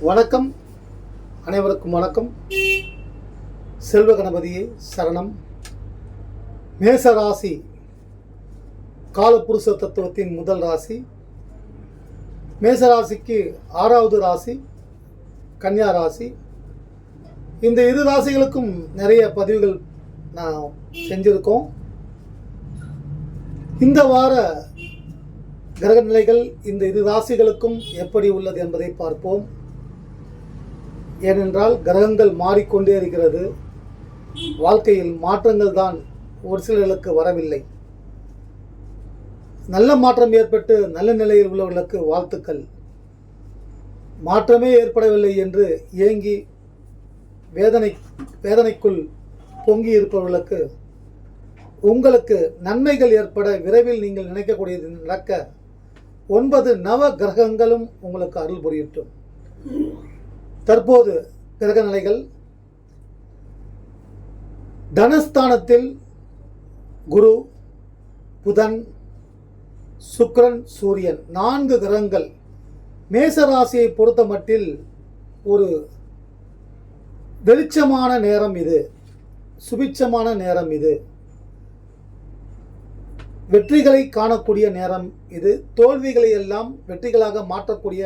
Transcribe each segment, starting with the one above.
வணக்கம். அனைவருக்கும் வணக்கம். செல்வ கணபதியே சரணம். மேச ராசி தத்துவத்தின் முதல் ராசி. மேச ராசிக்கு ஆறாவது ராசி கன்னியா ராசி. இந்த இரு ராசிகளுக்கும் நிறைய பதிவுகள் நான் செஞ்சுருக்கோம். இந்த வார கிரகநிலைகள் இந்த இரு ராசிகளுக்கும் எப்படி உள்ளது என்பதை பார்ப்போம். ஏனென்றால் கிரகங்கள் மாறிக்கொண்டே இருக்கிறது. வாழ்க்கையில் மாற்றங்கள் தான் ஒரு சிலர்களுக்கு வரவில்லை. நல்ல மாற்றம் ஏற்பட்டு நல்ல நிலையில் உள்ளவர்களுக்கு வாழ்த்துக்கள். மாற்றமே ஏற்படவில்லை என்று ஏங்கி வேதனை வேதனைக்குள் பொங்கி இருப்பவர்களுக்கு உங்களுக்கு நன்மைகள் ஏற்பட விரைவில் நீங்கள் நினைக்கக்கூடியது நடக்க ஒன்பது நவ கிரகங்களும் உங்களுக்கு அருள் புரியட்டும். தற்போது கிரக நிலைகள் தனஸ்தானத்தில் குரு புதன் சுக்ரன் சூரியன் நான்கு கிரகங்கள் மேச ராசியை பொறுத்த மட்டில் ஒரு வெளிச்சமான நேரம் இது சுபிட்சமான நேரம் இது. வெற்றிகளை காணக்கூடிய நேரம் இது தோல்விகளை எல்லாம் வெற்றிகளாக மாற்றக்கூடிய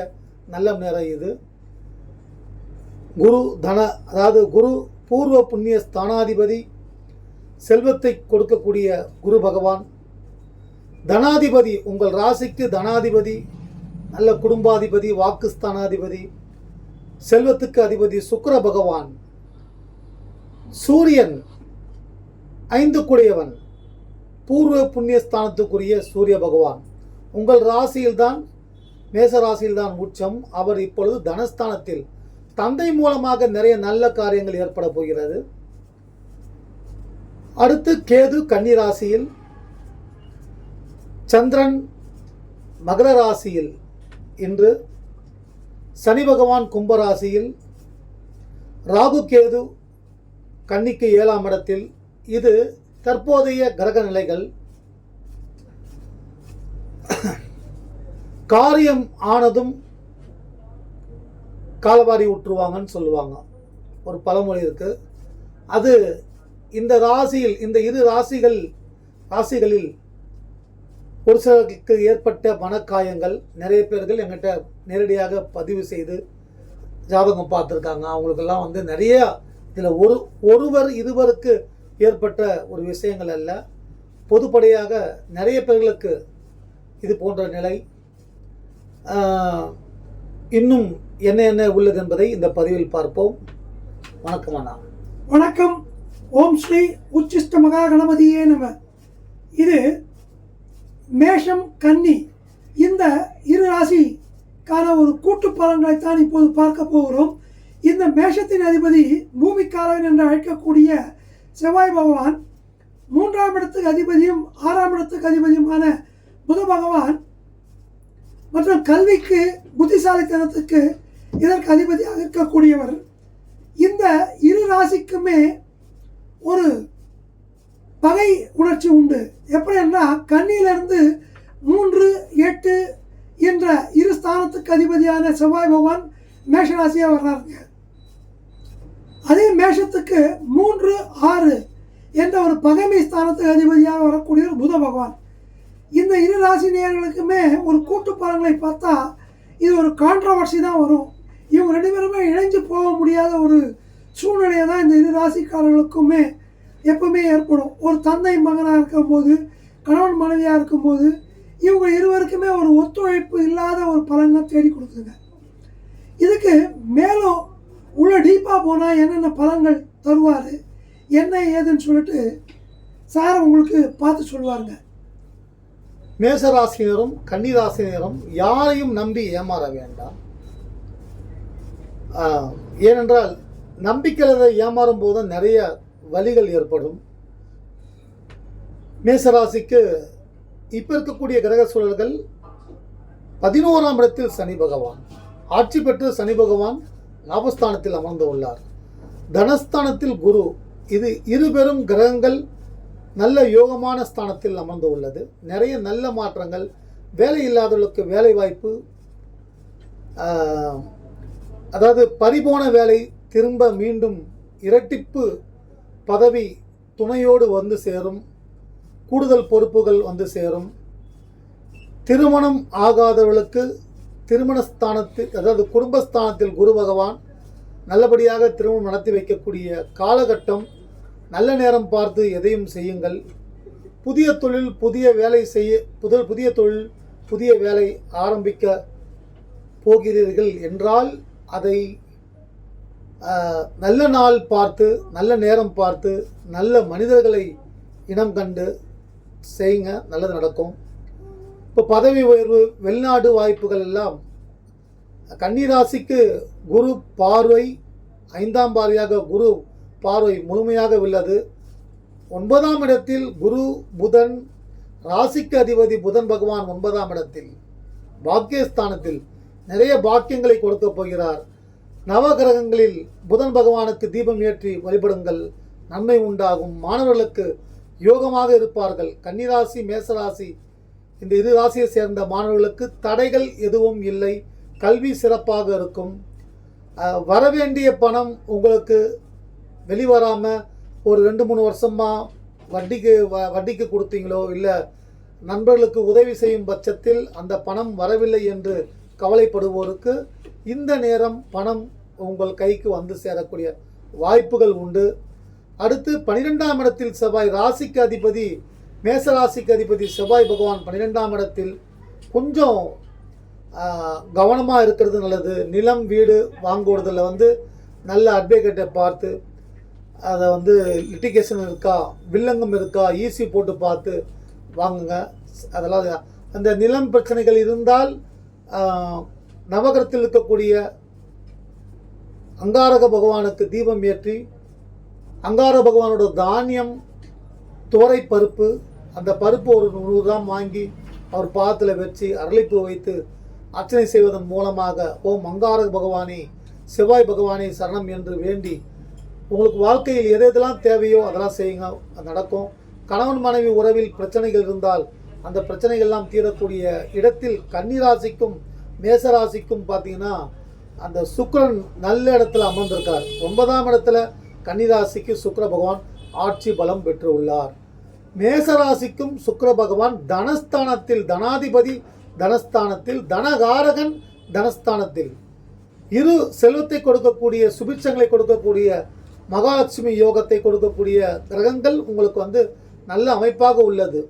நல்ல நேரம் இது. குரு தன அதாவது குரு பூர்வ புண்ணிய ஸ்தானாதிபதி செல்வத்தை கொடுக்கக்கூடிய குரு பகவான். தனாதிபதி உங்கள் ராசிக்கு தனாதிபதி நல்ல குடும்பாதிபதி வாக்கு ஸ்தானாதிபதி செல்வத்துக்கு அதிபதி சுக்கர பகவான். சூரியன் ஐந்து பூர்வ புண்ணிய ஸ்தானத்துக்குரிய சூரிய பகவான். உங்கள் ராசியில்தான் மேச ராசியில்தான் உச்சம். அவர் இப்பொழுது தனஸ்தானத்தில். தந்தை மூலமாக நிறைய நல்ல காரியங்கள் ஏற்பட போகிறது. அடுத்து கேது கன்னி ராசியில் சந்திரன் மகர ராசியில் இன்று சனி பகவான் கும்பராசியில் ராகு கேது கன்னிக்கு ஏழாம் இடத்தில் இது தற்போதைய கிரக நிலைகள். காரியம் ஆனதும் காலவாரி விட்டுருவாங்கன்னு சொல்லுவாங்க. ஒரு பழமொழி இருக்குது அது இந்த ராசியில் இந்த இரு ராசிகள் ராசிகளில் ஒரு சிலருக்கு ஏற்பட்ட மனக்காயங்கள் நிறைய பேர்கள் எங்கிட்ட நேரடியாக பதிவு செய்து ஜாதகம் பார்த்துருக்காங்க. அவங்களுக்கெல்லாம் வந்து நிறைய இதில் ஒரு ஒருவர் இருவருக்கு ஏற்பட்ட ஒரு விஷயங்கள் அல்ல. பொதுப்படையாக நிறைய பேர்களுக்கு இது போன்ற நிலை. இன்னும் என்ன என்ன உள்ளது என்பதை இந்த பதிவில் பார்ப்போம். வணக்கம் அண்ணா. வணக்கம். ஓம் ஸ்ரீ உச்சிஷ்ட மகா கணபதியே நம. இது மேஷம் கன்னி. இந்த இரு ராசிக்கான ஒரு கூட்டு பலன்களைத்தான் இப்போது பார்க்க போகிறோம். இந்த மேஷத்தின் அதிபதி பூமிக்காரன் என்று அழைக்கக்கூடிய செவ்வாய் பகவான் மூன்றாம் இடத்துக்கு அதிபதியும் ஆறாம் இடத்துக்கு அதிபதியுமான புத பகவான் மற்றும் கல்விக்கு புத்திசாலித்தனத்துக்கு இதற்கு அதிபதியாக இருக்கக்கூடியவர். இந்த இரு ராசிக்குமே ஒரு பகை உணர்ச்சி உண்டு. எப்படின்னா கண்ணியிலிருந்து மூன்று எட்டு என்ற இரு ஸ்தானத்துக்கு அதிபதியான செவ்வாய் பகவான் மேஷராசியாக வர்றாருங்க. அதே மேஷத்துக்கு மூன்று ஆறு என்ற ஒரு பகைமை ஸ்தானத்துக்கு அதிபதியாக வரக்கூடிய ஒரு புத பகவான். இந்த இரு ராசி நேர்களுக்குமே ஒரு கூட்டு பலன்களை பார்த்தா இது ஒரு கான்ட்ரவர்சி தான் வரும். இவங்க ரெண்டு பேருமே இணைஞ்சு போக முடியாத ஒரு சூழ்நிலையை தான் இந்த இரு ராசிக்காரர்களுக்குமே எப்பவுமே ஏற்படும். ஒரு தந்தை மகனாக இருக்கும்போது கணவன் மனைவியாக இருக்கும்போது இவங்க இருவருக்குமே ஒரு ஒத்துழைப்பு இல்லாத ஒரு பலனை தேடி கொடுக்குதுங்க. இதுக்கு மேலும் உள்ள டீப்பாக போனால் என்னென்ன பலன்கள் தருவார் என்ன ஏதுன்னு சொல்லிட்டு சார் உங்களுக்கு பார்த்து சொல்லுவாருங்க மேசராசினரும் கன்னிராசினரும் யாரையும் நம்பி ஏமாற வேண்டாம். ஆஹ், ஏனென்றால் நம்பிக்கையில் ஏமாறும் போது நிறைய வழிகள் ஏற்படும். மேசராசிக்கு இப்போ இருக்கக்கூடிய கிரக சூழல்கள் பதினோராம் இடத்தில் சனி பகவான் ஆட்சி பெற்று சனி பகவான் லாபஸ்தானத்தில் அமர்ந்து உள்ளார். தனஸ்தானத்தில் குரு இது இரு பெரும் கிரகங்கள் நல்ல யோகமான ஸ்தானத்தில் அமர்ந்து உள்ளது. நிறைய நல்ல மாற்றங்கள் வேலை இல்லாதவர்களுக்கு வேலை வாய்ப்பு அதாவது பறிபோன வேலை திரும்ப மீண்டும் இரட்டிப்பு பதவி துணையோடு வந்து சேரும் கூடுதல் பொறுப்புகள் வந்து சேரும். திருமணம் ஆகாதவர்களுக்கு திருமண ஸ்தானத்தில் அதாவது குடும்பஸ்தானத்தில் குரு பகவான் நல்லபடியாக திருமணம் நடத்தி வைக்கக்கூடிய காலகட்டம் நல்ல நேரம் பார்த்து எதையும் செய்யுங்கள். புதிய தொழில் புதிய வேலை செய்ய புதல் புதிய தொழில் புதிய வேலை ஆரம்பிக்க போகிறீர்கள் என்றால் அதை நல்ல நாள் பார்த்து நல்ல நேரம் பார்த்து நல்ல மனிதர்களை இனம் கண்டு செய்யுங்க. நல்லது நடக்கும். இப்போ பதவி உயர்வு வெளிநாடு வாய்ப்புகள் எல்லாம் கன்னிராசிக்கு குரு பார்வை ஐந்தாம் பார்வையாக குரு பார்வை முழுமையாக உள்ளது. ஒன்பதாம் இடத்தில் குரு புதன் ராசிக்கு அதிபதி புதன் பகவான் ஒன்பதாம் இடத்தில் பாக்கியஸ்தானத்தில் நிறைய பாக்கியங்களை கொடுக்க போகிறார். நவகிரகங்களில் புதன் பகவானுக்கு தீபம் ஏற்றி வழிபடுங்கள். நன்மை உண்டாகும். மாணவர்களுக்கு யோகமாக இருப்பார்கள். கன்னிராசி மேசராசி இந்த இரு ராசியை சேர்ந்த மாணவர்களுக்கு தடைகள் எதுவும் இல்லை. கல்வி சிறப்பாக இருக்கும். வரவேண்டிய பணம் உங்களுக்கு வெளிவராமல் ஒரு ரெண்டு மூணு வருஷமாக வட்டிக்கு வ- வட்டிக்கு கொடுத்தீங்களோ இல்லை நண்பர்களுக்கு உதவி செய்யும் பட்சத்தில் அந்த பணம் வரவில்லை என்று கவலைப்படுவோருக்கு இந்த நேரம் பணம் உங்கள் கைக்கு வந்து சேரக்கூடிய வாய்ப்புகள் உண்டு. அடுத்து பனிரெண்டாம் இடத்தில் செவ்வாய் ராசிக்கு அதிபதி மேச ராசிக்கு அதிபதி செவ்வாய் பகவான் பன்னிரெண்டாம் இடத்தில் கொஞ்சம் கவனமாக இருக்கிறது நல்லது. நிலம் வீடு வாங்குவதில் வந்து நல்ல அட்வொகேட்டை பார்த்து அதை வந்து லிட்டிகேஷன் இருக்கா வில்லங்கம் இருக்கா ஈசி போட்டு பார்த்து வாங்குங்க. அதெல்லாம் அந்த நிலம் பிரச்சனைகள் இருந்தால் நவகரத்தில் இருக்கக்கூடிய அங்காரக பகவானுக்கு தீபம் ஏற்றி அங்கார பகவானோட தானியம் துவரை பருப்பு அந்த பருப்பு ஒரு நூறு கிராம் வாங்கி அவர் பாதத்தில் வச்சு அரளிப்பு வைத்து அர்ச்சனை செய்வதன் மூலமாக ஓம் அங்காரக பகவானே செவ்வாய் பகவானே சரணம் என்று வேண்டி உங்களுக்கு வாழ்க்கையில் எது எதெல்லாம் தேவையோ அதெல்லாம் செய்யுங்க. அது நடக்கும். கணவன் மனைவி உறவில் பிரச்சனைகள் இருந்தால் அந்த பிரச்சனைகள்லாம் தீரக்கூடிய இடத்தில் கன்னிராசிக்கும் மேசராசிக்கும் பார்த்தீங்கன்னா அந்த சுக்கரன் நல்ல இடத்துல அமர்ந்திருக்கார். ஒன்பதாம் இடத்துல கன்னிராசிக்கு சுக்கர பகவான் ஆட்சி பலம் பெற்று உள்ளார் மேசராசிக்கும் சுக்கர பகவான் தனஸ்தானத்தில் தனாதிபதி தனஸ்தானத்தில் தனகாரகன் தனஸ்தானத்தில். இரு செல்வத்தை கொடுக்கக்கூடிய சுபிட்சங்களை கொடுக்கக்கூடிய மகாலட்சுமி யோகத்தை கொடுக்கக்கூடிய கிரகங்கள் உங்களுக்கு வந்து நல்ல அமைப்பாக உள்ளது.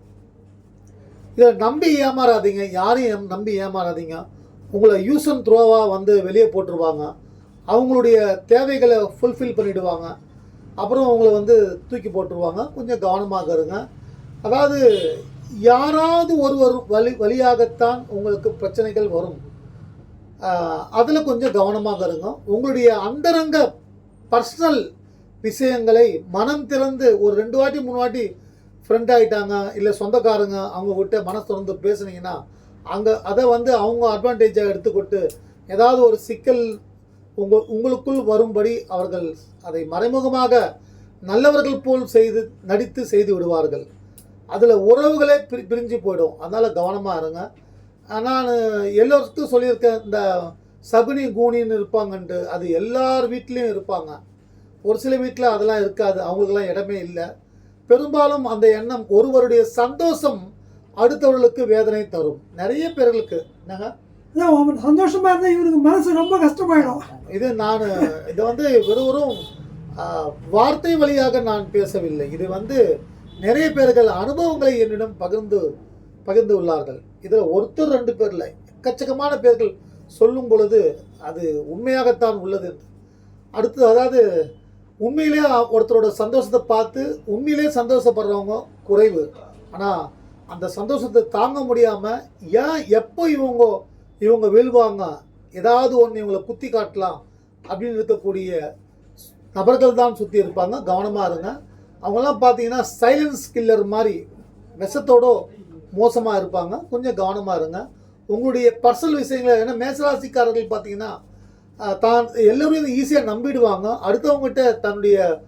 இதை நம்பி ஏமாறாதீங்க யாரையும் நம்பி ஏமாறாதீங்க. உங்களை யூஸ் அண்ட் த்ரோவாக வந்து வெளியே போட்டுருவாங்க. அவங்களுடைய தேவைகளை ஃபுல்ஃபில் பண்ணிவிடுவாங்க அப்புறம் அவங்கள வந்து தூக்கி போட்டுருவாங்க. கொஞ்சம் கவனமாக இருங்க. அதாவது யாராவது ஒருவர் வழி வழியாகத்தான் உங்களுக்கு பிரச்சனைகள் வரும். அதில் கொஞ்சம் கவனமாக இருங்க. உங்களுடைய அந்தரங்க பர்சனல் விஷயங்களை மனம் திறந்து ஒரு ரெண்டு வாட்டி மூணு வாட்டி ஃப்ரெண்ட் ஆகிட்டாங்க இல்லை சொந்தக்காரங்க அவங்க கிட்ட மனசு திறந்து பேசுனீங்கன்னா அங்கே அதை வந்து அவங்க அட்வான்டேஜாக எடுத்துக்கொண்டு ஏதாவது ஒரு சிக்கல் உங்கள் உங்களுக்குள் வரும்படி அவர்கள் அதை மறைமுகமாக நல்லவர்கள் போல் செய்து நடித்து செய்து விடுவார்கள். அதில் உறவுகளே பிரி பிரிஞ்சு போயிடும். அதனால் கவனமாக இருங்க. நான் எல்லோருக்கும் சொல்லியிருக்கேன் இந்த சகுனி கூனின்னு இருப்பாங்கன்ட்டு அது எல்லார் வீட்லேயும் இருப்பாங்க. ஒரு சில வீட்டில் அதெல்லாம் இருக்காது அவங்களுக்கெல்லாம் இடமே இல்லை. பெரும்பாலும் அந்த எண்ணம் ஒருவருடைய சந்தோஷம் அடுத்தவர்களுக்கு வேதனை தரும். நிறைய பேர்களுக்கு. என்னங்க? அதான் அவன் சந்தோஷமா இருந்தா இவனுக்கு மனசு ரொம்ப கஷ்டமாயிடும். இது நான் இது வந்து ஆ, வார்த்தை வழியாக நான் பேசவில்லை. இது வந்து நிறைய பேர்கள் அனுபவங்களை என்னிடம் பகிர்ந்து பகிர்ந்து உள்ளார்கள். இதில் ஒருத்தர் ரெண்டு பேரில் எக்கச்சக்கமான பேர்கள் சொல்லும் பொழுது அது உண்மையாகத்தான் உள்ளது. அடுத்து அதாவது உண்மையிலே ஒருத்தரோட சந்தோஷத்தை பார்த்து உண்மையிலே சந்தோஷப்படுறவங்க குறைவு. ஆனால் அந்த சந்தோஷத்தை தாங்க முடியாமல் ஏன் எப்போ இவங்க இவங்க வீழ்வாங்க? ஏதாவது ஒன்று இவங்களை குத்தி காட்டலாம் அப்படின்னு இருக்கக்கூடிய நபர்கள் தான் சுற்றி இருப்பாங்க. கவனமாக இருங்க. அவங்கெல்லாம் பார்த்தீங்கன்னா சைலன்ஸ் கில்லர் மாதிரி விஷத்தோட மோசமாக இருப்பாங்க. கொஞ்சம் கவனமாக இருங்க. உங்களுடைய பர்சனல் விஷயங்களை ஏன்னா மேசராசிக்காரர்கள் பார்த்தீங்கன்னா தான் எல்லோரையும் ஈஸியாக நம்பிடுவாங்க. அடுத்தவங்ககிட்ட தன்னுடைய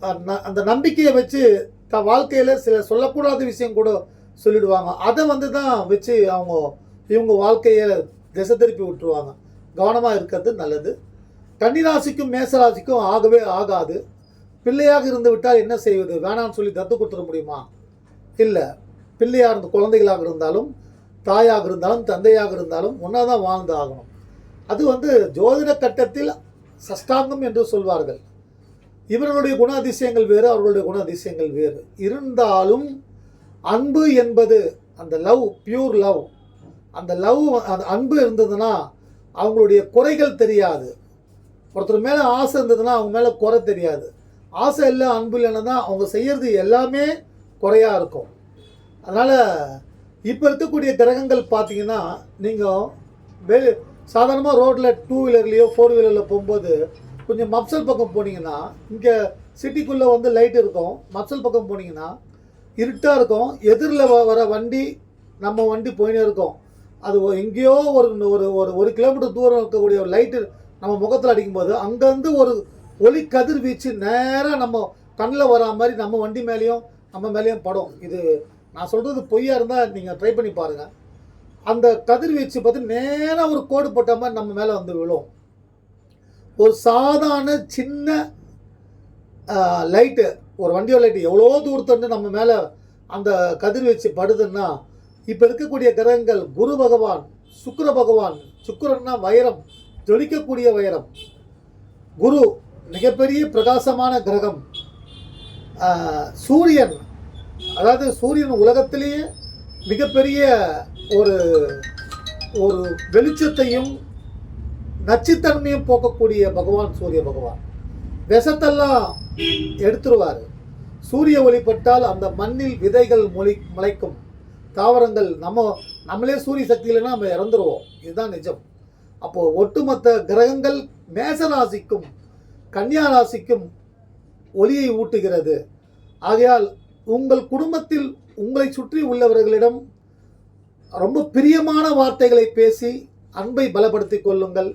ந- அந்த நம்பிக்கையை வச்சு த வாழ்க்கையில் சில சொல்லக்கூடாத விஷயம் கூட சொல்லிடுவாங்க. அதை வந்து தான் வச்சு அவங்க இவங்க வாழ்க்கையை திசை திருப்பி விட்டுருவாங்க. கவனமாக இருக்கிறது நல்லது. கன்னிராசிக்கும் மேசராசிக்கும் ஆகவே ஆகாது. பிள்ளையாக இருந்து விட்டால் என்ன செய்வது? வேணாம்னு சொல்லி தத்து கொடுத்துட முடியுமா? இல்லை. பிள்ளையாக இருந்த குழந்தைகளாக இருந்தாலும் தாயாக இருந்தாலும் தந்தையாக இருந்தாலும் ஒன்றா தான் வாழ்ந்து ஆகணும். அது வந்து ஜோதிட கட்டத்தில் சஷ்டாங்கம் என்று சொல்வார்கள். இவர்களுடைய குணாதிசயங்கள் வேறு அவர்களுடைய குணாதிசயங்கள் வேறு. இருந்தாலும் அன்பு என்பது அந்த லவ் பியூர் லவ் அந்த லவ் அந்த அன்பு இருந்ததுன்னா அவங்களுடைய குறைகள் தெரியாது. ஒருத்தர் மேலே ஆசை இருந்ததுன்னா அவங்க மேலே குறை தெரியாது. ஆசை இல்லை அன்பு இல்லைன்னா தான் அவங்க செய்கிறது எல்லாமே குறையாக இருக்கும். அதனால் இப்போ இருக்கக்கூடிய கிரகங்கள் பார்த்தீங்கன்னா நீங்கள் வெளி சாதாரணமாக ரோட்டில் டூ வீலர்லேயோ ஃபோர் வீலரில் போகும்போது கொஞ்சம் மப்சல் பக்கம் போனீங்கன்னா இங்கே சிட்டிக்குள்ளே வந்து லைட் இருக்கும். மப்சல் பக்கம் போனீங்கன்னா இருட்டாக இருக்கும். எதிரில் வர வண்டி நம்ம வண்டி போயினே இருக்கும். அது ஒ- எங்கேயோ ஒரு ஒரு ஒரு ஒரு கிலோமீட்டர் தூரம் இருக்கக்கூடிய ஒரு லைட்டு நம்ம முகத்தில் அடிக்கும்போது அங்கேருந்து ஒரு ஒளி கதிர்வீச்சு நேராக நம்ம கண்ணில் வரா மாதிரி நம்ம வண்டி மேலேயும் நம்ம மேலேயும் படும். இது நான் சொல்கிறது பொய்யாக இருந்தால் நீங்கள் ட்ரை பண்ணி பாருங்கள் அந்த கதிர்வீச்சு பார்த்து நேராக ஒரு கோடு போட்ட மாதிரி நம்ம மேலே வந்து விழும். ஒரு சாதாரண சின்ன லைட்டு ஒரு வண்டியோட லைட்டு எவ்வளோ தூரத்துலேருந்து நம்ம மேலே அந்த கதிர்வீச்சு படுதுன்னா இப்போ இருக்கக்கூடிய கிரகங்கள் குரு பகவான் சுக்கர பகவான் சுக்கிரன்னா வைரம் ஜொலிக்கக்கூடிய வைரம். குரு மிகப்பெரிய பிரகாசமான கிரகம். சூரியன் அதாவது சூரியன் உலகத்திலேயே மிகப்பெரிய ஒரு ஒரு வெளிச்சத்தையும் நச்சுத்தன்மையும் போக்கக்கூடிய பகவான் சூரிய பகவான். விஷத்தெல்லாம் எடுத்துருவார். சூரிய ஒளிப்பட்டால் அந்த மண்ணில் விதைகள் மொழி முளைக்கும் தாவரங்கள் நம்ம நம்மளே சூரிய சக்தி இல்லைன்னா நம்ம இறந்துருவோம். இதுதான் நிஜம். அப்போது ஒட்டுமொத்த கிரகங்கள் மேச ராசிக்கும் கன்னியா ராசிக்கும் ஒளியை ஊட்டுகிறது. ஆகையால் உங்கள் குடும்பத்தில் உங்களை சுற்றி உள்ளவர்களிடம் ரொம்ப பிரியமான வார்த்தைகளை பேசி அன்பை பலப்படுத்திக் கொள்ளுங்கள்.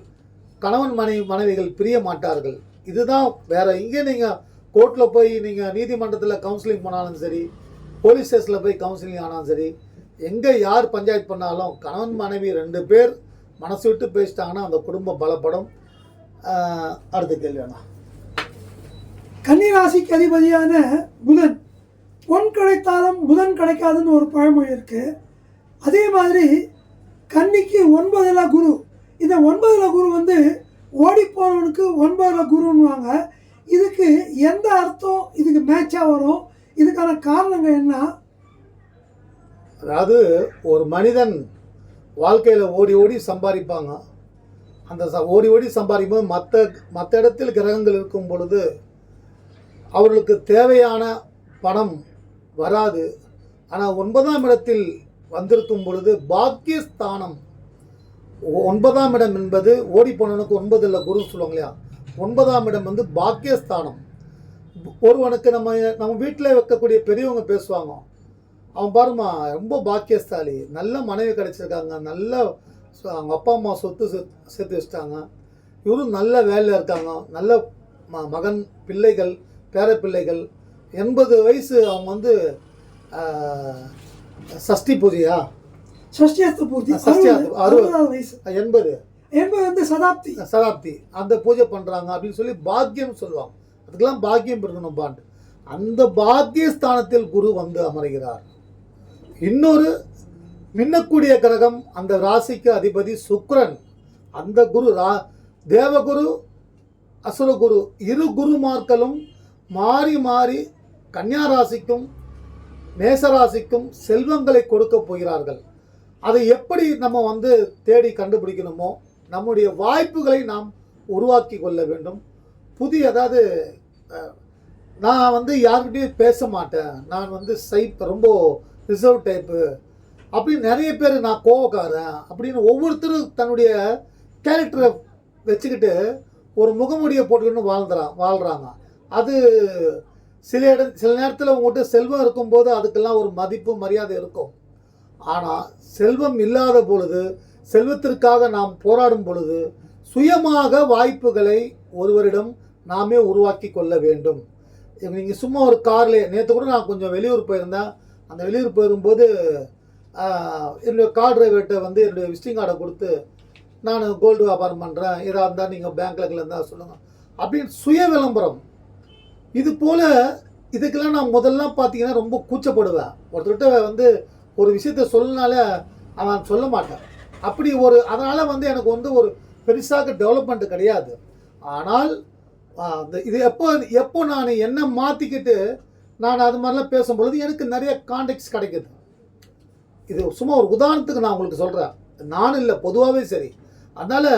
கணவன் மனைவி மனைவிகள் பிரிய மாட்டார்கள். இதுதான் வேற எங்கே நீங்கள் கோர்ட்டில் போய் நீங்கள் நீதிமன்றத்தில் கவுன்சிலிங் பண்ணாலும் சரி போலீஸ் ஸ்டேஷனில் போய் கவுன்சிலிங் ஆனாலும் சரி எங்கே யார் பஞ்சாயத்து பண்ணாலும் கணவன் மனைவி ரெண்டு பேர் மனசு விட்டு பேசிட்டாங்கன்னா அந்த குடும்பம் பலப்படும். அடுத்த கேள்வி அண்ணா கன்னிராசிக்கு அதிபதியான புதன் பொன் கிடைத்தாலும் புதன் கிடைக்காதுன்னு ஒரு பழமொழி இருக்குது அதே மாதிரி கன்னிக்கு ஒன்பதில் குரு. இந்த ஒன்பதில் குரு வந்து ஓடி ஒன்பதில் குருன்னுவாங்க. இதுக்கு எந்த அர்த்தம்? இதுக்கு மேட்சாக வரும்? இதுக்கான காரணங்கள் என்ன? அதாவது ஒரு மனிதன் வாழ்க்கையில் ஓடி ஓடி சம்பாதிப்பாங்க. அந்த ச ஓடி ஓடி சம்பாதிக்கும் போது மற்ற மற்ற இடத்தில் கிரகங்கள் இருக்கும் பொழுது அவர்களுக்கு தேவையான பணம் வராது. ஆனால் ஒன்பதாம் இடத்தில் வந்திருக்கும் பொழுது பாக்கியஸ்தானம். ஒ- ஒன்பதாம் இடம் என்பது ஓடி போனவனுக்கு ஒன்பது இல்லை குரு சொல்லுவாங்க இல்லையா? ஒன்பதாம் இடம் வந்து பாக்கியஸ்தானம். ஒருவனுக்கு நம்ம நம்ம வீட்டில் வைக்கக்கூடிய பெரியவங்க பேசுவாங்க. அவன் பாருமா ரொம்ப பாக்கியஸ்தாலி நல்ல மனைவி கிடச்சிருக்காங்க. நல்ல அவங்க அப்பா அம்மா சொத்து சேர்த்து வச்சிட்டாங்க. இவரும் நல்ல வேலையில் இருக்காங்க. நல்ல ம மகன் பிள்ளைகள் பேர பிள்ளைகள் எண்பது வயசு அவங்க வந்து சஷ்டி பூஜையா? சஷ்டியஸ்த பூர்த்தி சஷ்டியாஸ்த- அறுபது அறுபது. அறுபதாவது வயசு. எண்பது. என்பது வந்து சதாப்தி. சதாப்தி. அந்த பூஜை பண்ணுறாங்க அப்படின்னு சொல்லி பாக்கியம் சொல்லுவாங்க. அதுக்கெல்லாம் பாக்கியம் இருக்கணும் பாண்டு அந்த பாக்கியஸ்தானத்தில் குரு வந்து அமர்கிறார். இன்னொரு மின்னக்கூடிய கிரகம் அந்த ராசிக்கு அதிபதி சுக்கிரன் அந்த குரு ரா தேவகுரு அசுரகுரு இரு குருமார்களும் மாறி மாறி கன்னியா ராசிக்கும் மேசராசிக்கும் செல்வங்களை கொடுக்க போகிறார்கள். அதை எப்படி நம்ம வந்து தேடி கண்டுபிடிக்கணுமோ நம்முடைய வாய்ப்புகளை நாம் உருவாக்கி கொள்ள வேண்டும். புதிய அதாவது நான் வந்து யார்கிட்டயும் பேச மாட்டேன். நான் வந்து சைப் ரொம்ப ரிசர்வ் டைப்பு. அப்படின்னு நிறைய பேர் நான் கோவக்காரன் அப்படின்னு ஒவ்வொருத்தரும் தன்னுடைய கேரக்டரை வச்சுக்கிட்டு ஒரு முகமுடியை போட்டுக்கிட்டு வாழ்ந்துறான் வாழ்கிறாங்க அது சில இட சில நேரத்தில் உங்கள்கிட்ட செல்வம் இருக்கும்போது அதுக்கெல்லாம் ஒரு மதிப்பு மரியாதை இருக்கும். ஆனால் செல்வம் இல்லாத பொழுது செல்வத்திற்காக நாம் போராடும் பொழுது சுயமாக வாய்ப்புகளை ஒருவரிடம் நாமே உருவாக்கி கொள்ள வேண்டும். நீங்கள் சும்மா ஒரு கார்லேயே நேற்று கூட நான் கொஞ்சம் வெளியூர் போயிருந்தேன். அந்த வெளியூர் போயிருக்கும்போது என்னுடைய கார் டிரைவர்கிட்ட வந்து என்னுடைய விசிட்டிங் கார்டை கொடுத்து நான் கோல்டு வியாபாரம் பண்ணுறேன் இதாக இருந்தால் நீங்கள் பேங்க்கில் இருந்தால் சொல்லுங்கள் அப்படின்னு சுய விளம்பரம் இது போல் இதுக்கெல்லாம் நான் முதல்லாம் பார்த்தீங்கன்னா ரொம்ப கூச்சப்படுவேன். ஒருத்தர்கிட்ட வந்து ஒரு விஷயத்த சொல்லனால அவன் சொல்ல மாட்டான். அப்படி ஒரு அதனால் வந்து எனக்கு வந்து ஒரு பெருசாக டெவலப்மெண்ட் கிடையாது. ஆனால் அந்த இது எப்போ எப்போ நான் என்ன மாற்றிக்கிட்டு நான் அது மாதிரிலாம் பேசும்பொழுது எனக்கு நிறைய கான்டெக்ட்ஸ் கிடைக்குது. இது சும்மா ஒரு உதாரணத்துக்கு நான் உங்களுக்கு சொல்கிறேன் நானும் இல்லை பொதுவாகவே சரி. அதனால்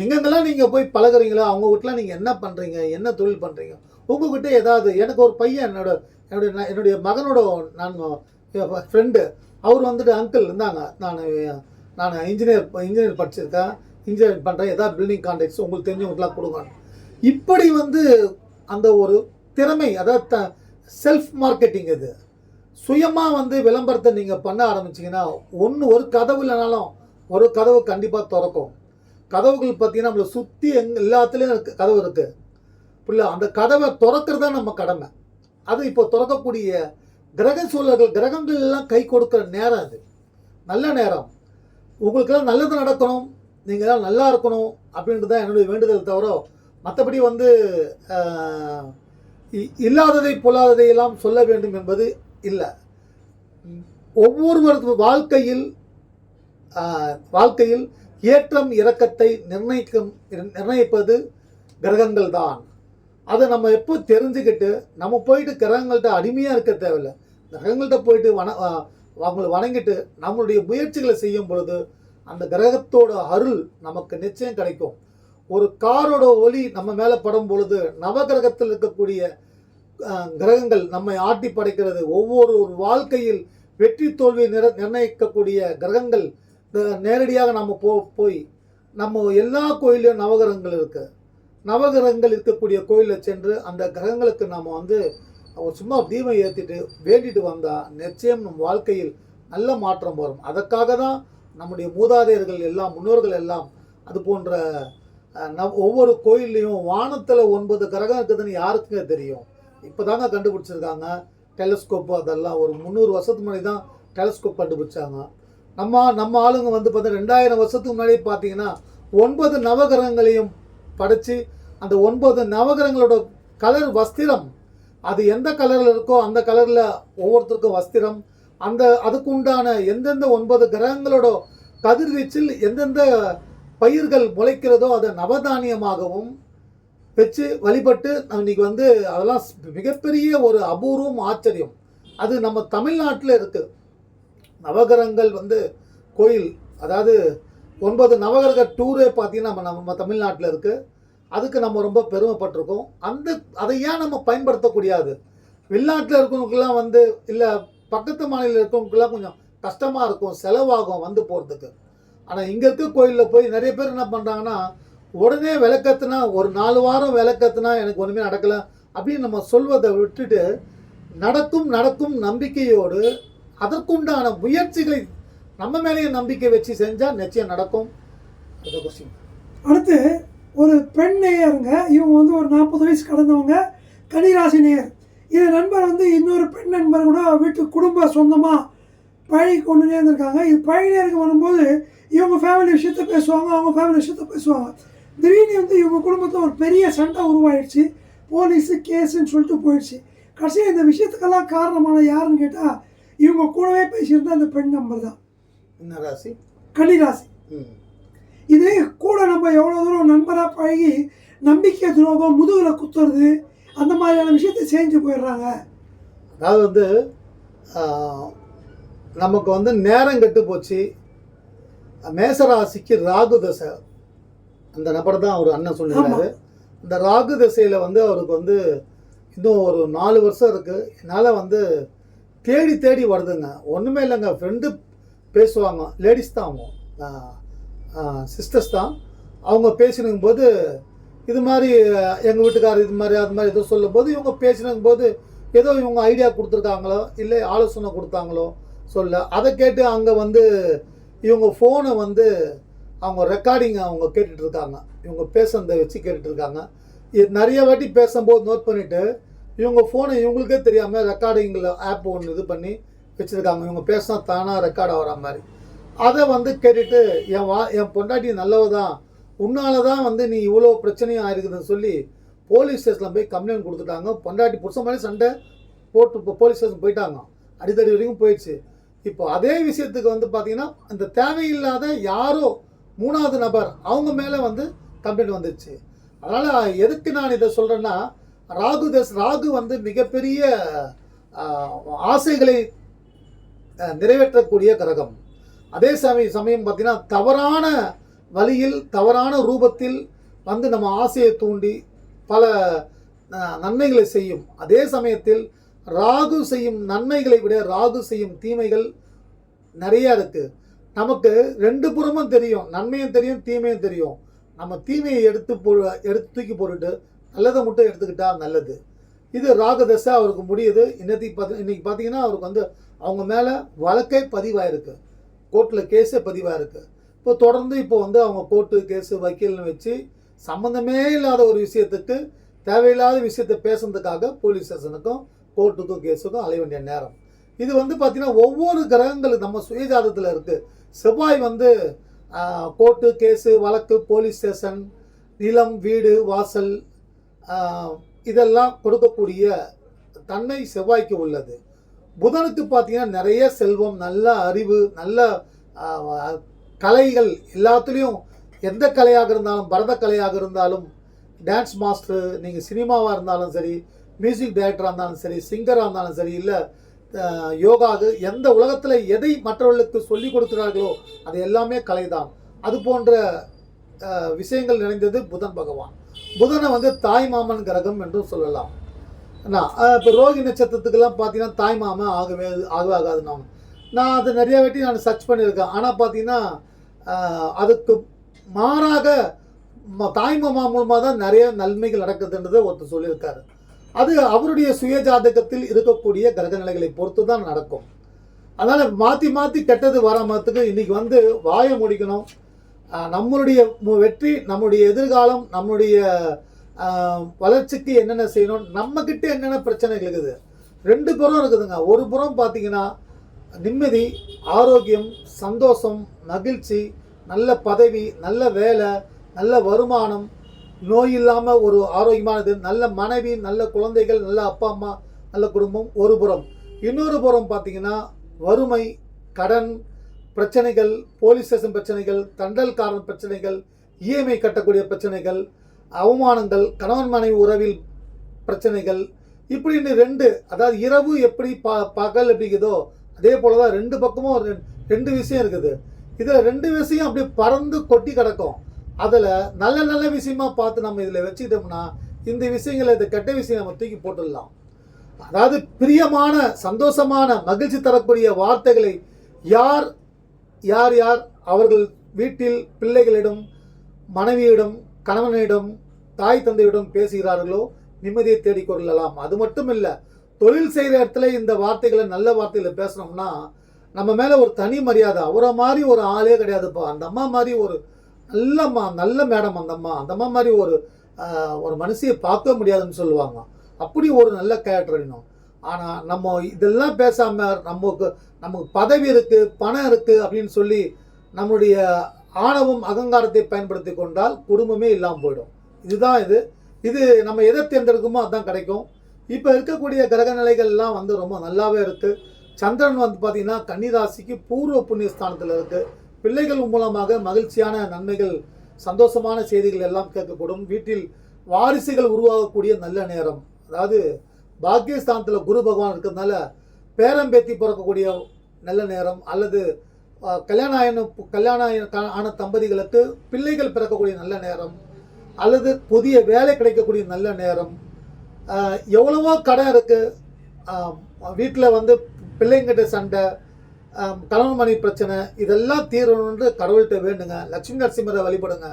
எங்கெங்கெல்லாம் நீங்கள் போய் பழகுறீங்களோ அவங்க வீட்டில் நீங்கள் என்ன பண்ணுறீங்க என்ன தொழில் பண்ணுறீங்க உங்ககிட்ட ஏதாவது எனக்கு ஒரு பையன் என்னோட என்னுடைய நான் என்னுடைய மகனோட நான் ஃப்ரெண்டு அவர் வந்துட்டு அங்கிள் இருந்தாங்க. நான் நான் இன்ஜினியர் இன்ஜினியர் படிச்சிருக்கேன். இன்ஜினியரிங் பண்ணுறேன் ஏதாவது பில்டிங் கான்ட்ராக்ட்ஸ் உங்களுக்கு தெரிஞ்சவங்களுக்குலாம் கொடுங்க. இப்படி வந்து அந்த ஒரு திறமை அதாவது த செல்ஃப் மார்க்கெட்டிங் இது. சுயமாக வந்து விளம்பரத்தை நீங்கள் பண்ண ஆரம்பிச்சிங்கன்னா ஒன்று ஒரு கதவு இல்லைனாலும் ஒரு கதவு கண்டிப்பாக திறக்கும். கதவுகள் பார்த்தீங்கன்னா நம்மளை சுற்றி எங் எல்லாத்துலேயும் இருக்குது கதவு இருக்குது பிள்ளை அந்த கதவை திறக்கிறது தான் நம்ம கடமை. அது இப்போ திறக்கக்கூடிய கிரக சூழல்கள் கிரகங்கள்லாம் கை கொடுக்குற நேரம் அது. நல்ல நேரம். உங்களுக்கெல்லாம் நல்லது நடக்கணும். நீங்கள் எல்லாம் நல்லா இருக்கணும் அப்படின்றது தான் என்னுடைய வேண்டுதல் தவிர மற்றபடி வந்து இ- இல்லாததை பொல்லாததை எல்லாம் சொல்ல வேண்டும் என்பது இல்லை. ஒவ்வொருவரது வாழ்க்கையில் வாழ்க்கையில் ஏற்றம் இறக்கத்தை நிர்ணயிக்கும் நிர்ணயிப்பது கிரகங்கள் தான் அதை நம்ம எப்போ தெரிஞ்சுக்கிட்டு நம்ம போயிட்டு கிரகங்கள்ட்ட அடிமையாக இருக்க தேவையில்லை. கிரகங்கள்கிட்ட போயிட்டு வண அவங்கள வணங்கிட்டு நம்மளுடைய முயற்சிகளை செய்யும் பொழுது அந்த கிரகத்தோட அருள் நமக்கு நிச்சயம் கிடைக்கும். ஒரு காரோட ஒளி நம்ம மேலே படும் பொழுது நவகிரகத்தில் இருக்கக்கூடிய கிரகங்கள் நம்மை ஆட்டி படைக்கிறது. ஒவ்வொரு ஒரு வாழ்க்கையில் வெற்றி தோல்வியை நிர நிர்ணயிக்கக்கூடிய கிரகங்கள் நேரடியாக நம்ம போ போய் நம்ம எல்லா கோயிலையும் நவகிரகங்கள் இருக்குது நவகிரகங்கள் இருக்கக்கூடிய கோயிலில் சென்று அந்த கிரகங்களுக்கு நாம் வந்து சும்மா தீபம் ஏற்றிட்டு வேண்டிட்டு வந்தால் நிச்சயம் நம் வாழ்க்கையில் நல்ல மாற்றம் வரும். அதற்காக தான் நம்முடைய மூதாதையர்கள் எல்லாம் முன்னோர்கள் எல்லாம் அது போன்ற நம் ஒவ்வொரு கோயில்லையும் வானத்தில் ஒன்பது கிரகம் இருக்குதுன்னு யாருக்குங்க தெரியும். இப்போ தாங்க கண்டுபிடிச்சிருக்காங்க. டெலஸ்கோப்பு அதெல்லாம் ஒரு முந்நூறு வருஷத்துக்கு முன்னாடி தான் டெலஸ்கோப் கண்டுபிடிச்சாங்க. நம்ம நம்ம ஆளுங்க வந்து பார்த்தா ரெண்டாயிரம் வருஷத்துக்கு முன்னாடி பார்த்தீங்கன்னா ஒன்பது நவகிரகங்களையும் படைச்சு அந்த ஒன்பது நவகிரகங்களோட கலர் வஸ்திரம். அது எந்த கலரில் இருக்கோ அந்த கலரில் ஒவ்வொருத்தருக்கும் வஸ்திரம். அந்த அதுக்குண்டான எந்தெந்த ஒன்பது கிரகங்களோட கதிர்வீச்சில் எந்தெந்த பயிர்கள் முளைக்கிறதோ அதை நவதானியமாகவும் வச்சு வழிபட்டு இன்னைக்கு வந்து அதெல்லாம் மிகப்பெரிய ஒரு அபூர்வம் ஆச்சரியம். அது நம்ம தமிழ்நாட்டில் இருக்குது நவகிரகங்கள் வந்து கோயில் அதாவது ஒன்பது நவகிரக டூரே பார்த்தீங்கன்னா நம்ம நம்ம தமிழ்நாட்டில் இருக்குது அதுக்கு நம்ம ரொம்ப பெருமைப்பட்டிருக்கோம். அந்த அதை ஏன் நம்ம பயன்படுத்தக்கூடியாது? வெளிநாட்டில் இருக்கிறவங்களுக்குலாம் வந்து இல்லை பக்கத்து மாநிலம் இருக்கிறவங்களுக்குலாம் கொஞ்சம் கஷ்டமாக இருக்கும் செலவாகும் வந்து போகிறதுக்கு ஆனால் இங்கே இருக்க கோயிலில் போய் நிறைய பேர் என்ன பண்ணுறாங்கன்னா உடனே விளக்கத்துனா ஒரு நாலு வாரம் விளக்கத்துனா எனக்கு ஒன்றுமே நடக்கலை அப்படின்னு நம்ம சொல்வதை விட்டுட்டு நடக்கும் நடக்கும் நம்பிக்கையோடு அதற்குண்டான முயற்சிகளை நம்ம மேலேயும் நம்பிக்கை வச்சு செஞ்சால் நிச்சயம் நடக்கும். அடுத்த கொஸ்டின் அடுத்து ஒரு பெண் நேயருங்க. இவங்க வந்து ஒரு நாற்பது வயசு கடந்தவங்க. கனிராசி நேயர். இது நண்பர் வந்து இன்னொரு பெண் நண்பர் கூட வீட்டு குடும்ப சொந்தமாக பழகி கொண்டு இருந்திருக்காங்க. இது பழகினருக்கு வரும்போது இவங்க ஃபேமிலி விஷயத்த பேசுவாங்க அவங்க ஃபேமிலி விஷயத்த பேசுவாங்க. திடீர்னு வந்து இவங்க குடும்பத்தில் ஒரு பெரிய சண்டை உருவாயிடுச்சு. போலீஸு கேஸுன்னு சொல்லிட்டு போயிடுச்சு. கடைசியாக இந்த விஷயத்துக்கெல்லாம் காரணமான யாருன்னு கேட்டால் இவங்க கூடவே பேசியிருந்த அந்த பெண் நம்பர் தான். என்ன ராசி? கன்னிராசி இது கூட நம்ம எவ்வளோ தூரம் நண்பராக பழகி நம்பிக்கை துரோகம் முதுகில் குத்துறது அந்த மாதிரியான விஷயத்தை செஞ்சு போயிடுறாங்க. அதாவது வந்து நமக்கு வந்து நேரம் கெட்டு போச்சு. மேசராசிக்கு ராகு தசை. அந்த நபர் தான் அவர் அண்ணன் சொல்லியிருக்காரு. இந்த ராகு தசையில் வந்து அவருக்கு வந்து இன்னும் ஒரு நாலு வருஷம் இருக்குது என்னால் வந்து தேடி தேடி வருதுங்க. ஒன்றுமே இல்லைங்க. ஃப்ரெண்டு பேசுவாங்க. லேடிஸ் தான் அவங்க. சிஸ்டர்ஸ் தான். அவங்க பேசினுங்கும்போது போது இது மாதிரி எங்கள் வீட்டுக்காரர் இது மாதிரி அது மாதிரி ஏதோ சொல்லும்போது இவங்க பேசினுங்கும்போது போது ஏதோ இவங்க ஐடியா கொடுத்துருக்காங்களோ இல்லை ஆலோசனை கொடுத்தாங்களோ சொல்ல அதை கேட்டு அங்கே வந்து இவங்க ஃபோனை வந்து அவங்க ரெக்கார்டிங் அவங்க கேட்டுட்டு இருக்காங்க இவங்க பேசுனதை வச்சு கேட்டுட்டு இருக்காங்க நிறைய வாட்டி பேசும்போது நோட் பண்ணிவிட்டு இவங்க ஃபோனை இவங்களுக்கே தெரியாமல் ரெக்கார்டிங்கில் ஆப் ஒன்று இது பண்ணி வச்சுருக்காங்க. இவங்க பேசினா தானாக ரெக்கார்ட் ஆகிற மாதிரி. அதை வந்து கேட்டுட்டு என் வா என் பொண்டாட்டி நல்லவ தான் உன்னால தான் வந்து நீ இவ்வளோ பிரச்சனையும் ஆயிருக்குதுன்னு சொல்லி போலீஸ் ஸ்டேஷனில் போய் கம்ப்ளைண்ட் கொடுத்துட்டாங்க. பொண்டாட்டி புருஷன் மாதிரி சண்டை போட்டு இப்போ போலீஸ் ஸ்டேஷன் போயிட்டாங்க. அடித்தடி வரைக்கும் போயிடுச்சு. இப்போ அதே விஷயத்துக்கு வந்து பார்த்தீங்கன்னா அந்த தேவையில்லாத யாரோ மூணாவது நபர் அவங்க மேலே வந்து கம்ப்ளைண்ட் வந்துடுச்சு அதனால் எதுக்கு நான் இதை சொல்கிறேன்னா ராகு தஸ் ராகு வந்து மிகப்பெரிய ஆசைகளை நிறைவேற்றக்கூடிய கிரகம் அதே சமயம் சமயம் பார்த்தீங்கன்னா தவறான வழியில் தவறான ரூபத்தில் வந்து நம்ம ஆசையை தூண்டி பல நன்மைகளை செய்யும். அதே சமயத்தில் ராகு செய்யும் நன்மைகளை விட ராகு செய்யும் தீமைகள் நிறையா இருக்கு. நமக்கு ரெண்டு புறமும் தெரியும். நன்மையும் தெரியும் தீமையும் தெரியும். நம்ம தீமையை எடுத்து போ எடுத்து தூக்கி போட்டுட்டு நல்லதை மட்டும் எடுத்துக்கிட்டால் நல்லது. இது ராகதசை அவருக்கு முடியுது. இன்னைக்கு பார்த்து இன்றைக்கி பார்த்தீங்கன்னா அவருக்கு வந்து அவங்க மேலே வழக்கே பதிவாயிருக்கு. கோர்ட்டில் கேஸே பதிவாயிருக்கு. இப்போ தொடர்ந்து இப்போ வந்து அவங்க கோர்ட்டு கேஸு வக்கீல்னு வச்சு சம்மந்தமே இல்லாத ஒரு விஷயத்துக்கு தேவையில்லாத விஷயத்தை பேசுனதுக்காக போலீஸ் ஸ்டேஷனுக்கும் கோர்ட்டுக்கும் கேஸுக்கும் அலைய வேண்டிய நேரம். இது வந்து பார்த்திங்கன்னா ஒவ்வொரு கிரகங்களுக்கு நம்ம சுயஜாதத்தில் இருக்குது செவ்வாய் வந்து கோர்ட்டு கேஸு வழக்கு போலீஸ் ஸ்டேஷன் நிலம் வீடு வாசல் இதெல்லாம் கொடுக்கக்கூடிய தன்மை செவ்வாய்க்கு உள்ளது. புதனுக்கு பார்த்தீங்கன்னா நிறைய செல்வம் நல்ல அறிவு நல்ல கலைகள் எல்லாத்துலேயும் எந்த கலையாக இருந்தாலும் பரத கலையாக இருந்தாலும் டான்ஸ் மாஸ்டர் நீங்கள் சினிமாவாக இருந்தாலும் சரி மியூசிக் டைரக்டராக இருந்தாலும் சரி சிங்கராக இருந்தாலும் சரி இல்லை யோகாது எந்த உலகத்தில் எதை மற்றவர்களுக்கு சொல்லிக் கொடுக்கிறார்களோ அது எல்லாமே கலை தான் அது போன்ற விஷயங்கள் நிறைந்தது புதன் பகவான். புதனை வந்து தாய் மாமன் கிரகம் என்றும் சொல்லலாம். இப்போ ரோகி நட்சத்திரத்துக்கெல்லாம் பார்த்தீங்கன்னா தாய் ஆகவே ஆகவே ஆகாது நான் நான் அது நிறைய வாட்டி நான் சர்ச் பண்ணியிருக்கேன். ஆனால் பார்த்தீங்கன்னா அதுக்கு மாறாக தாய்மாமா மூலமாக தான் நிறைய நன்மைகள் நடக்குதுன்றதை ஒருத்தர் சொல்லியிருக்காரு. அது அவருடைய சுய ஜாதகத்தில் இருக்கக்கூடிய கிரக நிலைகளை பொறுத்து தான் நடக்கும். அதனால் மாற்றி மாற்றி கெட்டது வராமத்துக்கு இன்றைக்கி வந்து வாயை முடிக்கணும். நம்மளுடைய வெற்றி நம்முடைய எதிர்காலம் நம்முடைய வளர்ச்சிக்கு என்னென்ன செய்யணும்? நம்மக்கிட்ட என்னென்ன பிரச்சனைகள் இருக்குது? ரெண்டு புறம் இருக்குதுங்க. ஒரு புறம் பார்த்தீங்கன்னா நிம்மதி ஆரோக்கியம் சந்தோஷம் மகிழ்ச்சி நல்ல பதவி நல்ல வேலை நல்ல வருமானம் நோய் இல்லாமல் ஒரு ஆரோக்கியமானது நல்ல மனைவி நல்ல குழந்தைகள் நல்ல அப்பா அம்மா நல்ல குடும்பம் ஒரு புறம். இன்னொரு புறம் பார்த்தீங்கன்னா வறுமை கடன் பிரச்சனைகள் போலீஸ் ஸ்டேஷன் பிரச்சனைகள் தண்டல்காரன் பிரச்சனைகள் இஎம்ஐ கட்டக்கூடிய பிரச்சனைகள் அவமானங்கள் கணவன் மனைவி உறவில் பிரச்சனைகள் இப்படின்னு ரெண்டு அதாவது இரவு எப்படி ப பகல் எப்படிக்குதோ அதே போல தான் ரெண்டு பக்கமும் ஒரு ரெண்டு- ரெண்டு விஷயம் இருக்குது. இதில் ரெண்டு விஷயம் அப்படி பறந்து கொட்டி கிடக்கும். அதில் நல்ல நல்ல விஷயமா பார்த்து நம்ம இதில் வச்சுக்கிட்டோம்னா இந்த விஷயங்களை இந்த கெட்ட விஷயம் நம்ம தூக்கி போட்டுடலாம். அதாவது பிரியமான சந்தோஷமான மகிழ்ச்சி தரக்கூடிய வார்த்தைகளை யார் யார் யார்? அவர்கள் வீட்டில் பிள்ளைகளிடம் மனைவியிடம் கணவனிடம் தாய் தந்தையிடம் பேசுகிறார்களோ நிம்மதியை தேடிக்கொள்ளலாம் அது மட்டும் இல்லை தொழில் செய்கிற இடத்துல இந்த வார்த்தைகளை நல்ல வார்த்தையில் பேசுனோம்னா நம்ம மேலே ஒரு தனி மரியாதை. அவரை மாதிரி ஒரு ஆளே கிடையாதுப்பா. அந்த அம்மா மாதிரி ஒரு நல்ல அம்மா நல்ல மேடம் அந்த அம்மா. அந்த அம்மா மாதிரி ஒரு ஒரு மனுஷியை பார்க்க முடியாதுன்னு சொல்லுவாங்க. அப்படி ஒரு நல்ல கேரக்டர் வேணும். ஆனால் நம்ம இதெல்லாம் பேசாமல் நமக்கு நமக்கு பதவி இருக்குது பணம் இருக்குது அப்படின்னு சொல்லி நம்மளுடைய ஆணவம் அகங்காரத்தை பயன்படுத்தி கொண்டால் குடும்பமே இல்லாமல் போயிடும். இதுதான் இது. இது நம்ம எதை தேர்ந்தெடுக்குமோ அதுதான் கிடைக்கும். இப்போ இருக்கக்கூடிய கிரக நிலைகள்லாம் வந்து ரொம்ப நல்லாவே இருக்குது சந்திரன் வந்து பார்த்திங்கன்னா கன்னிராசிக்கு பூர்வ புண்ணிய ஸ்தானத்தில் இருக்குது பிள்ளைகள் மூலமாக மகிழ்ச்சியான நன்மைகள் சந்தோஷமான செய்திகள் எல்லாம் கேட்கக்கூடும் வீட்டில் வாரிசுகள் உருவாகக்கூடிய நல்ல நேரம். அதாவது பாக்கியஸ்தானத்தில் குரு பகவான் இருக்கிறதுனால பேரம்பேத்தி பிறக்கக்கூடிய நல்ல நேரம். அல்லது கல்யாணம் ஆயின கல்யாணம் ஆன தம்பதிகளுக்கு பிள்ளைகள் பிறக்கக்கூடிய நல்ல நேரம். அல்லது புதிய வேலை கிடைக்கக்கூடிய நல்ல நேரம் எவ்வளவோ கடை இருக்குது வீட்டில் வந்து பிள்ளைங்கிட்ட சண்டை கணவன் மணி பிரச்சனை இதெல்லாம் தீரணும்னு கடவுள்கிட்ட வேண்டுங்க. லட்சுமி நரசிம்மரை வழிபடுங்க.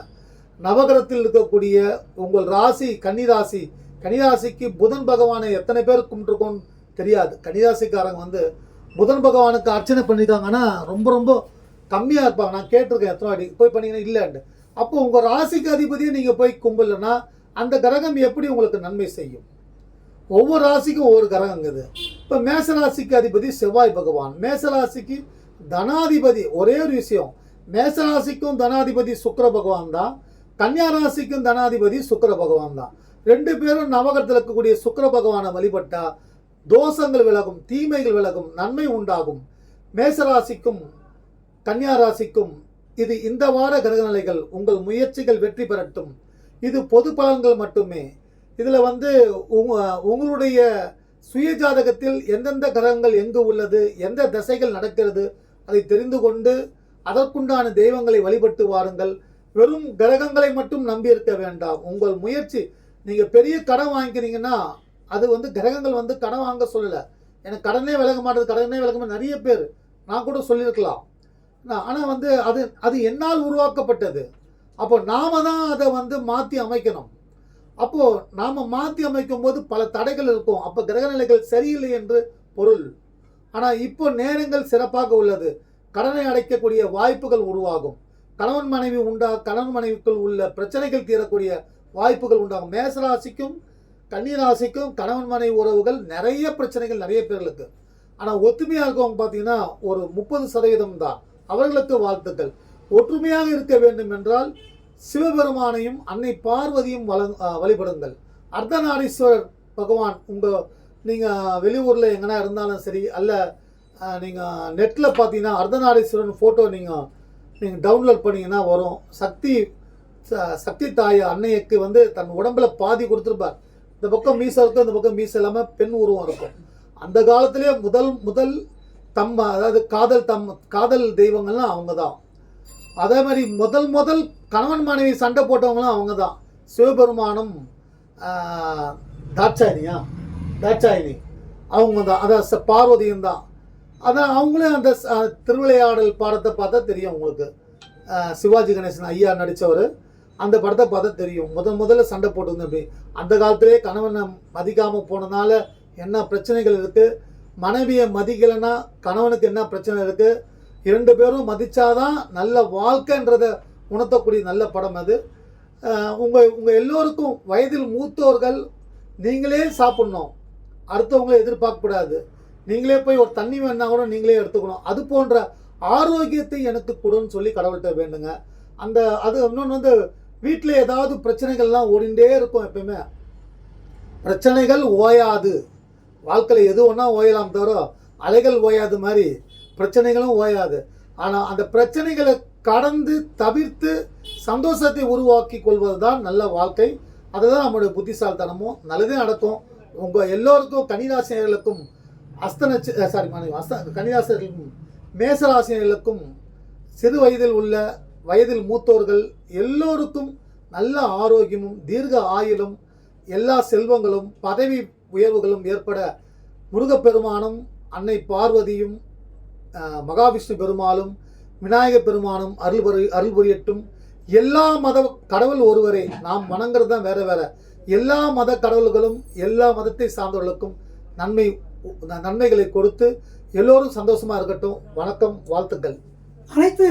நவகரத்தில் இருக்கக்கூடிய உங்கள் ராசி கன்னிராசி கன்னிராசிக்கு புதன் பகவானை எத்தனை பேர் கும்பிட்டுருக்கோன்னு தெரியாது. கன்னிராசிக்காரங்க வந்து புதன் பகவானுக்கு அர்ச்சனை பண்ணியிருக்காங்கன்னா ரொம்ப ரொம்ப கம்மியாக இருப்பாங்க. நான் கேட்டிருக்கேன் எத்தனை அடி போய் பண்ணீங்கன்னா இல்லைன்ட்டு. அப்போ உங்கள் ராசிக்கு அதிபதியை நீங்கள் போய் கும்பலன்னா அந்த கிரகம் எப்படி உங்களுக்கு நன்மை செய்யும்? ஒவ்வொரு ராசிக்கும் ஒவ்வொரு கிரகங்குது இப்போ மேச ராசிக்கு அதிபதி செவ்வாய் பகவான். மேச ராசிக்கு தனாதிபதி ஒரே ஒரு விஷயம். மேசராசிக்கும் தனாதிபதி சுக்கர பகவான் தான். கன்னியா ராசிக்கும் தனாதிபதி சுக்கர பகவான் தான். ரெண்டு பேரும் நவகரத்தில் இருக்கக்கூடிய சுக்கர பகவானை வழிபட்டா தோஷங்கள் விலகும் தீமைகள் விலகும் நன்மை உண்டாகும். மேசராசிக்கும் கன்னியா ராசிக்கும் இது இந்த வார கிரகநிலைகள் உங்கள் முயற்சிகள் வெற்றி பெறட்டும். இது பொது பலன்கள் மட்டுமே. இதில் வந்து உங்களுடைய சுய ஜாதகத்தில் எந்தெந்த கிரகங்கள் எங்கு உள்ளது எந்த திசைகள் நடக்கிறது அதை தெரிந்து கொண்டு அதற்குண்டான தெய்வங்களை வழிபட்டு வாருங்கள். வெறும் கிரகங்களை மட்டும் நம்பி இருக்க வேண்டாம். உங்கள் முயற்சி நீங்கள் பெரிய கடன் வாங்கிக்கிறீங்கன்னா அது வந்து கிரகங்கள் வந்து கடன் வாங்க சொல்லலை. எனக்கு கடனே விலக மாட்டேது கடனே விலக மாட்டேது நிறைய பேர் நான் கூட சொல்லியிருக்கலாம். ஆனால் வந்து அது அது என்னால் உருவாக்கப்பட்டது. அப்போ நாம தான் அதை வந்து மாற்றி அமைக்கணும். அப்போது நாம் மாற்றி அமைக்கும் போது பல தடைகள் இருக்கும். அப்போ கிரகநிலைகள் சரியில்லை என்று பொருள். ஆனால் இப்போ நேரங்கள் சிறப்பாக உள்ளது. கடனை அடைக்கக்கூடிய வாய்ப்புகள் உருவாகும். கணவன் மனைவி உண்டா கணவன் மனைவிக்குள் உள்ள பிரச்சனைகள் தீரக்கூடிய வாய்ப்புகள் உண்டாகும். மேசராசிக்கும் கன்னிராசிக்கும் கணவன் மனைவி உறவுகள் நிறைய பிரச்சனைகள் நிறைய பேர்களுக்கு. ஆனால் ஒத்துமையாக இருக்கவங்க பார்த்தீங்கன்னா ஒரு முப்பது சதவீதம் தான். அவர்களுக்கு வாழ்த்துக்கள். ஒற்றுமையாக இருக்க வேண்டும் என்றால் சிவபெருமானையும் அன்னை பார்வதியும் வழிபடுங்கள். அர்த்தநாரீஸ்வரர் பகவான் உங்கள் நீங்கள் வெளியூரில் எங்கன்னா இருந்தாலும் சரி அல்ல நீங்கள் நெட்டில் பார்த்தீங்கன்னா அர்த்தநாரீஸ்வரன் ஃபோட்டோ நீங்கள் நீங்கள் டவுன்லோட் பண்ணிங்கன்னா வரும். சக்தி ச- சக்தி தாய் அன்னைக்கு வந்து தன் உடம்புல பாதி கொடுத்துருப்பார். இந்த பக்கம் மீசை இருக்கும் இந்த பக்கம் மீசை இல்லாமல் பெண் உருவம் இருக்கும். அந்த காலத்திலே முதல் முதல் தம் அதாவது காதல் தம் காதல் தெய்வங்கள்லாம் அவங்க தான் அதே மாதிரி முதல் முதல் கணவன் மனைவி சண்டை போட்டவங்களும் அவங்க தான் சிவபெருமானும் ஆஹ், தாட்சாயினியா தாட்சாயினி அவங்க தான் அதான் ச- பார்வதியும் தான். அதான் அவங்களும் அந்த திருவிளையாடல் பாடத்தை பார்த்தா தெரியும் உங்களுக்கு. சிவாஜி கணேசன் ஐயா நடித்தவர் அந்த படத்தை பார்த்தா தெரியும். முதல் முதல்ல சண்டை போட்டுங்க அப்படி அந்த காலத்திலே கணவனை மதிக்காமல் போனதுனால என்ன பிரச்சனைகள் இருக்குது மனைவியை மதிக்கலைன்னா கணவனுக்கு என்ன பிரச்சனை இருக்குது இரண்டு பேரும் மதித்தாதான் நல்ல வாழ்க்கைன்றதை உணர்த்தக்கூடிய நல்ல படம் அது. உங்கள் உங்கள் எல்லோருக்கும் வயதில் மூத்தோர்கள் நீங்களே சாப்பிட்ணும். அடுத்தவங்கள எதிர்பார்க்கக்கூடாது நீங்களே போய் ஒரு தண்ணி வேணா கூட நீங்களே எடுத்துக்கணும். அது போன்ற ஆரோக்கியத்தை எனக்கு கொடுன்னு சொல்லி கடவுள்கிட்ட வேண்டுங்க. அந்த அது இன்னொன்று வந்து வீட்டில் ஏதாவது பிரச்சனைகள்லாம் ஓடிண்டே இருக்கும் எப்பயுமே. பிரச்சனைகள் ஓயாது. வாழ்க்கையில் எது ஒன்றா ஓயலாம் தவிர அலைகள் ஓயாது மாதிரி பிரச்சனைகளும் ஓயாது. ஆனால் அந்த பிரச்சனைகளை கடந்து தவிர்த்து சந்தோஷத்தை உருவாக்கி கொள்வது தான் நல்ல வாழ்க்கை. அதுதான் நம்மளுடைய புத்திசாலித்தனமும் நல்லதே நடக்கும். உங்கள் எல்லோருக்கும் கன்னிராசினர்களுக்கும் அஸ்தனச்சு சாரி மனைவி அஸ்த கன்னிராசினர்களுக்கும் மேசராசினர்களுக்கும் சிறு வயதில் உள்ள வயதில் மூத்தோர்கள் எல்லோருக்கும் நல்ல ஆரோக்கியமும் தீர்க்க ஆயுளும் எல்லா செல்வங்களும் பதவி உயர்வுகளும் ஏற்பட முருகப்பெருமானும் அன்னை பார்வதியும் மகாவிஷ்ணு பெருமாளும் விநாயக பெருமானும் அருள் புரி அருள் புரியட்டும். எல்லா மத கடவுள் ஒருவரே நாம் வணங்குறது தான் வேற வேற. எல்லா மத கடவுள்களும் எல்லா மதத்தை சார்ந்தவர்களுக்கும் நன்மை நன்மைகளை கொடுத்து எல்லோரும் சந்தோஷமா இருக்கட்டும். வணக்கம் வாழ்த்துக்கள். அனைத்து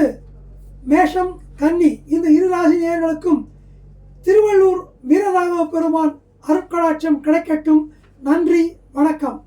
மேஷம் கன்னி இந்த இரு ராசி நேயர்களுக்கும் திருவள்ளூர் வீரராகவ பெருமான் அருட்கடாட்சம் கிடைக்கட்டும். நன்றி வணக்கம்.